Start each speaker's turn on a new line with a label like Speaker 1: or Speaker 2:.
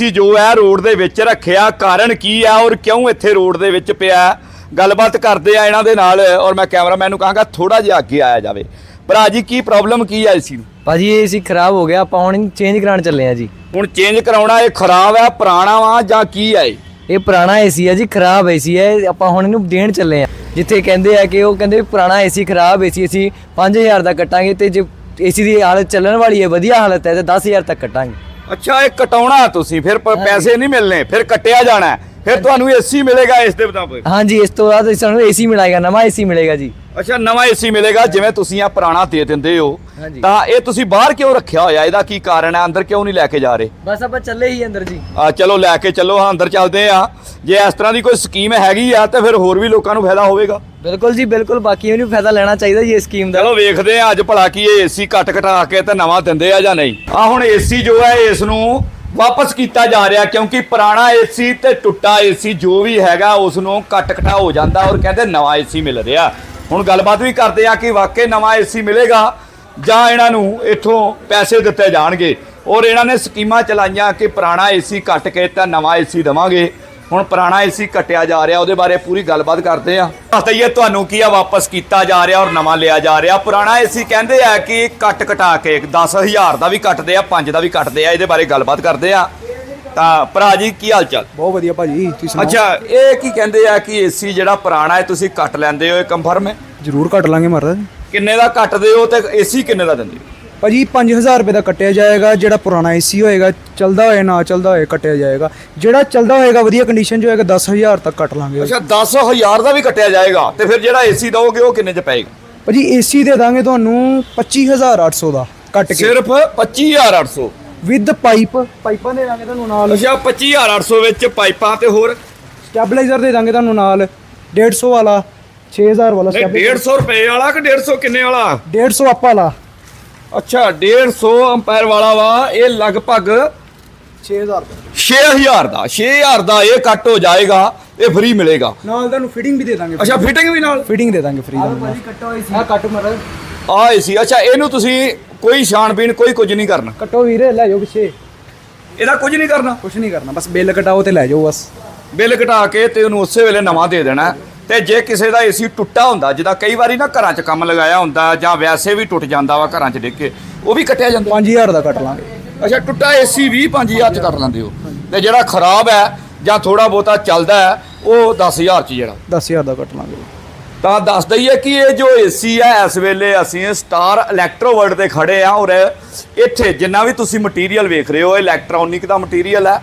Speaker 1: ਸੀ ਜੋ ਹੈ ਰੋਡ ਦੇ ਵਿੱਚ ਰੱਖਿਆ। ਕਾਰਨ ਕੀ ਹੈ ਔਰ ਕਿਉਂ ਇੱਥੇ ਰੋਡ ਦੇ ਵਿੱਚ ਪਿਆ? ਗੱਲਬਾਤ ਕਰਦੇ ਆ ਇਹਨਾਂ ਦੇ ਨਾਲ ਔਰ ਮੈਂ ਕੈਮਰਾਮੈਨ ਨੂੰ ਕਹਾਂਗਾ ਥੋੜਾ ਜਿਹਾ ਅੱਗੇ ਆਇਆ ਜਾਵੇ। ਭਰਾ ਜੀ ਕੀ ਪ੍ਰੋਬਲਮ ਕੀ ਹੈ ਏਸੀ ਨੂੰ
Speaker 2: ਭਾਜੀ ਇਹ ਸੀ ਖਰਾਬ ਹੋ ਗਿਆ। ਆਪਾਂ ਹੁਣ ਚੇਂਜ ਕਰਾਉਣ ਚੱਲੇ ਆ ਜੀ।
Speaker 1: ਹੁਣ ਚੇਂਜ ਕਰਾਉਣਾ ਇਹ ਖਰਾਬ ਹੈ ਪੁਰਾਣਾ ਵਾ ਜਾਂ ਕੀ ਹੈ ਇਹ?
Speaker 2: ਇਹ ਪੁਰਾਣਾ ਏਸੀ ਹੈ ਜੀ ਖਰਾਬ ਏਸੀ ਹੈ ਆਪਾਂ ਹੁਣ ਇਹਨੂੰ ਦੇਣ ਚੱਲੇ ਆ ਜਿੱਥੇ ਕਹਿੰਦੇ ਆ ਕਿ ਉਹ ਕਹਿੰਦੇ ਪੁਰਾਣਾ ਏਸੀ ਖਰਾਬ ਏਸੀ ਅਸੀਂ 5000 ਦਾ ਕੱਟਾਂਗੇ ਤੇ ਜੇ ਏਸੀ ਦੀ ਹਾਲਤ ਚੱਲਣ ਵਾਲੀ ਹੈ ਵਧੀਆ ਹਾਲਤ ਹੈ ਤੇ 10000 ਤੱਕ ਕੱਟਾਂਗੇ।
Speaker 1: ਅੱਛਾ ਇਹ ਕਟਾਉਣਾ ਤੁਸੀਂ ਫਿਰ ਪ- ਪੈਸੇ ਨਹੀਂ ਮਿਲਨੇ ਫਿਰ ਕੱਟਿਆ ਜਾਣਾ ਹੈ। ਫਿਰ ਤੁਹਾਨੂੰ ਏਸੀ ਮਿਲੇਗਾ ਇਸ ਦੇ ਮੁਤਾਬਕ।
Speaker 2: ਹਾਂਜੀ ਇਸ ਤੋਂ ਬਾਅਦ ਸਾਨੂੰ ਏਸੀ ਮਿਲੇਗਾ ਨਵਾਂ ਏਸੀ ਮਿਲੇਗਾ ਜੀ।
Speaker 1: ਅੱਛਾ ਨਵਾਂ ਏਸੀ ਮਿਲੇਗਾ ਜਿਵੇਂ ਤੁਸੀਂ ਆ ਪੁਰਾਣਾ ਦੇ ਦਿੰਦੇ ਹੋ। ਤਾਂ ਇਹ ਤੁਸੀਂ ਬਾਹਰ ਕਿਉਂ ਰੱਖਿਆ ਹੋਇਆ? ਇਹਦਾ ਕੀ ਕਾਰਨ ਹੈ? ਅੰਦਰ ਕਿਉਂ ਨਹੀਂ ਲੈ ਕੇ ਜਾ ਰਹੇ?
Speaker 2: ਬਸ ਆਪਾਂ ਚੱਲੇ ਹੀ ਅੰਦਰ ਜੀ।
Speaker 1: ਆ ਚਲੋ ਲੈ ਕੇ ਚੱਲੋ ਹਾਂ ਅੰਦਰ ਚੱਲਦੇ ਆ। ਜੇ ਇਸ ਤਰ੍ਹਾਂ ਦੀ ਕੋਈ ਸਕੀਮ ਹੈਗੀ ਆ ਤਾਂ ਫਿਰ ਹੋਰ ਵੀ ਲੋਕਾਂ ਨੂੰ ਫਾਇਦਾ ਹੋਵੇਗਾ।
Speaker 2: ਬਿਲਕੁਲ ਜੀ ਬਿਲਕੁਲ ਬਾਕੀ ਨੂੰ ਫਾਇਦਾ ਲੈਣਾ ਚਾਹੀਦਾ ਜੀ ਇਸ ਸਕੀਮ ਦਾ।
Speaker 1: ਚਲੋ ਵੇਖਦੇ ਆ ਅੱਜ ਭਲਾ ਕੀ ਇਹ ਏਸੀ ਕੱਟ ਕਟਾ ਕੇ ਤੇ ਨਵਾਂ ਦਿੰਦੇ ਆ ਜਾਂ ਨਹੀਂ। ਆ ਹੁਣ ਏਸੀ ਜੋ ਹੈ ਇਸ ਨੂੰ ਵਾਪਸ ਕੀਤਾ ਜਾ ਰਿਹਾ ਕਿਉਂਕਿ ਪੁਰਾਣਾ ਏਸੀ ਤੇ ਟੁੱਟਾ ਏਸੀ ਜੋ ਵੀ ਹੈਗਾ ਉਸ ਨੂੰ ਕੱਟ ਹੋ ਜਾਂਦਾ ਔਰ ਕਹਿੰਦੇ ਨਵਾਂ ਏਸੀ ਮਿਲ ਰਿਹਾ। ਹੁਣ ਗੱਲਬਾਤ ਵੀ ਕਰਦੇ ਆ ਕਿ ਵਾਕਈ ਨਵਾਂ ਏਸੀ ਮਿਲੇਗਾ ਜਾਂ ਇਹਨਾਂ ਨੂੰ ਇੱਥੋਂ ਪੈਸੇ ਦਿੱਤੇ ਜਾਣਗੇ। ਔਰ ਇਹਨਾਂ ਨੇ ਸਕੀਮਾਂ ਚਲਾਈਆਂ ਕਿ ਪੁਰਾਣਾ ਏਸੀ ਕੱਟ ਕੇ ਤਾਂ ਨਵਾਂ ਏਸੀ ਦੇਵਾਂਗੇ। ਹੁਣ ਪੁਰਾਣਾ ਏਸੀ ਕੱਟਿਆ ਜਾ ਰਿਹਾ ਉਹਦੇ ਬਾਰੇ ਪੂਰੀ ਗੱਲਬਾਤ ਕਰਦੇ ਆ ਦੱਸ ਦਈਏ ਤੁਹਾਨੂੰ ਕੀ ਆ ਵਾਪਸ ਕੀਤਾ ਜਾ ਰਿਹਾ ਔਰ ਨਵਾਂ ਲਿਆ ਜਾ ਰਿਹਾ। ਪੁਰਾਣਾ ਏਸੀ ਕਹਿੰਦੇ ਆ ਕਿ ਕੱਟ ਕਟਾ ਕੇ 10000 ਦਾ ਵੀ ਕੱਟਦੇ ਆ 5 ਦਾ ਵੀ ਕੱਟਦੇ ਆ ਇਹਦੇ ਬਾਰੇ ਗੱਲਬਾਤ ਕਰਦੇ ਆ ਤਾਂ ਭਰਾ ਜੀ ਕੀ ਹਾਲ ਚਾਲ?
Speaker 3: ਬਹੁਤ ਵਧੀਆ ਭਾਜੀ ਤੁਸੀਂ ਸੁਣਾਓ?
Speaker 1: ਅੱਛਾ ਇਹ ਕੀ ਕਹਿੰਦੇ ਆ ਕਿ ਏਸੀ ਜਿਹੜਾ ਪੁਰਾਣਾ ਹੈ ਤੁਸੀਂ ਕੱਟ ਲੈਂਦੇ ਹੋ ਇਹ ਕੰਫਰਮ ਹੈ?
Speaker 3: ਜ਼ਰੂਰ ਕੱਟ ਲਾਂਗੇ ਮਹਾਰਾਜ।
Speaker 1: ਕਿੰਨੇ ਦਾ ਕੱਟਦੇ ਹੋ ਤੇ ਏਸੀ ਕਿੰਨੇ ਦਾ ਦਿੰਦੇ ਹੋ?
Speaker 3: ਭਾਜੀ 5000 ਰੁਪਏ ਦਾ ਕੱਟਿਆ ਜਾਏਗਾ ਜਿਹੜਾ ਪੁਰਾਣਾ ਏਸੀ ਹੋਏਗਾ ਚੱਲਦਾ ਹੋਏ ਨਾ ਚੱਲਦਾ ਹੋਏ ਕੱਟਿਆ ਜਾਏਗਾ। ਜਿਹੜਾ ਚੱਲਦਾ ਹੋਏਗਾ ਵਧੀਆ ਕੰਡੀਸ਼ਨ 'ਚ ਹੋਏਗਾ 10000 ਤੱਕ ਕੱਟ ਲਾਂਗੇ।
Speaker 1: ਅੱਛਾ 10000 ਦਾ ਵੀ ਕੱਟਿਆ ਜਾਏਗਾ ਤੇ ਫਿਰ ਜਿਹੜਾ ਏਸੀ ਦਓਗੇ ਉਹ ਕਿੰਨੇ ਚ ਪਏਗਾ?
Speaker 3: ਭਾਜੀ ਏਸੀ ਦੇ ਦਾਂਗੇ ਤੁਹਾਨੂੰ 25800 ਦਾ ਕੱਟ ਕੇ।
Speaker 1: ਸਿਰਫ 25800
Speaker 3: ਵਿਦ ਪਾਈਪ ਪਾਈਪਾਂ ਦੇ ਦਾਂਗੇ ਤੁਹਾਨੂੰ ਨਾਲ।
Speaker 1: ਅੱਛਾ 25800 ਵਿੱਚ ਪਾਈਪਾਂ ਤੇ ਹੋਰ?
Speaker 3: ਸਟੈਬਲਾਈਜ਼ਰ ਦੇ ਦਾਂਗੇ ਤੁਹਾਨੂੰ ਨਾਲ। 150 ਵਾਲਾ 6000 ਵਾਲਾ stabilizer-
Speaker 1: 150 ਰੁਪਏ ਵਾਲਾ ਕਿ 150 ਕਿੰਨੇ ਵਾਲਾ?
Speaker 3: 150 ਆਪਾ ਵਾਲਾ।
Speaker 1: ਅੱਛਾ 150 ਐਂਪਾਇਰ ਵਾਲਾ ਵਾ ਇਹ ਲਗਭਗ
Speaker 3: 6000
Speaker 1: 6000 ਦਾ। 6000 ਦਾ ਇਹ ਕੱਟ ਹੋ ਜਾਏਗਾ ਇਹ ਫ੍ਰੀ ਮਿਲੇਗਾ।
Speaker 3: ਨਾਲ ਤੁਹਾਨੂੰ ਫਿਟਿੰਗ ਵੀ ਦੇ ਦਾਂਗੇ।
Speaker 1: ਅੱਛਾ ਫਿਟਿੰਗ ਵੀ ਨਾਲ?
Speaker 3: ਫਿਟਿੰਗ ਦੇ ਦਾਂਗੇ ਫ੍ਰੀ ਦਾ
Speaker 2: ਭਾਜੀ ਕੱਟੋ ਏਸੀ
Speaker 3: ਆ ਕੱਟ ਮਹਾਰਾਜ
Speaker 1: ਆ ਏਸੀ ਅੱਛਾ ਇਹਨੂੰ ਤੁਸੀਂ ਕੋਈ ਛਾਣ ਪੀਣ ਕੋਈ ਕੁਝ ਨਹੀਂ ਕਰਨਾ।
Speaker 3: ਕੱਟੋ ਵੀਰੇ ਲੈ ਜਾਓ ਪਿੱਛੇ।
Speaker 1: ਇਹਦਾ ਕੁਝ ਨਹੀਂ ਕਰਨਾ।
Speaker 3: ਕੁਝ ਨਹੀਂ ਕਰਨਾ ਬਸ ਬਿੱਲ ਕਟਾਓ ਤੇ ਲੈ ਜਾਓ ਬਸ।
Speaker 1: ਬਿੱਲ ਘਟਾ ਕੇ ਤੇ ਉਹਨੂੰ ਉਸੇ ਵੇਲੇ ਨਵਾਂ ਦੇ ਦੇਣਾ। ਤੇ ਜੇ ਕਿਸੇ ਦਾ ਏਸੀ ਟੁੱਟਾ ਹੁੰਦਾ ਜਿਹਦਾ ਕਈ ਵਾਰੀ ਨਾ ਘਰਾਂ 'ਚ ਕੰਮ ਲਗਾਇਆ ਹੁੰਦਾ ਜਾਂ ਵੈਸੇ ਵੀ ਟੁੱਟ ਜਾਂਦਾ ਵਾ ਘਰਾਂ 'ਚ ਡਿੱਗ ਕੇ ਉਹ ਵੀ ਕੱਟਿਆ ਜਾਂਦਾ?
Speaker 3: 5000 ਦਾ ਕੱਟ ਲਾਂਗੇ।
Speaker 1: ਅੱਛਾ ਟੁੱਟਾ ਏਸੀ ਵੀ 5000 ਚ ਕਰ ਲੈਂਦੇ ਹੋ। ਤੇ ਜਿਹੜਾ ਖਰਾਬ ਹੈ ਜਾਂ ਥੋੜਾ ਬਹੁਤਾ ਚੱਲਦਾ ਹੈ ਉਹ 10000 ਚ ਜਿਹੜਾ।
Speaker 3: 10000 ਦਾ ਕੱਟ ਲਾਂਗੇ।
Speaker 1: ਤਾਂ ਦੱਸ ਦਈਏ ਕਿ ਇਹ ਜੋ ਏਸੀ ਹੈ ਇਸ ਵੇਲੇ ਅਸੀਂ ਸਟਾਰ ਇਲੈਕਟ੍ਰੋਵਰਲਡ ਤੇ ਖੜੇ ਆ ਔਰ ਇੱਥੇ ਜਿੰਨਾ ਵੀ ਤੁਸੀਂ ਮਟੀਰੀਅਲ ਵੇਖ ਰਹੇ ਹੋ ਇਲੈਕਟ੍ਰੋਨਿਕ ਦਾ ਮਟੀਰੀਅਲ ਹੈ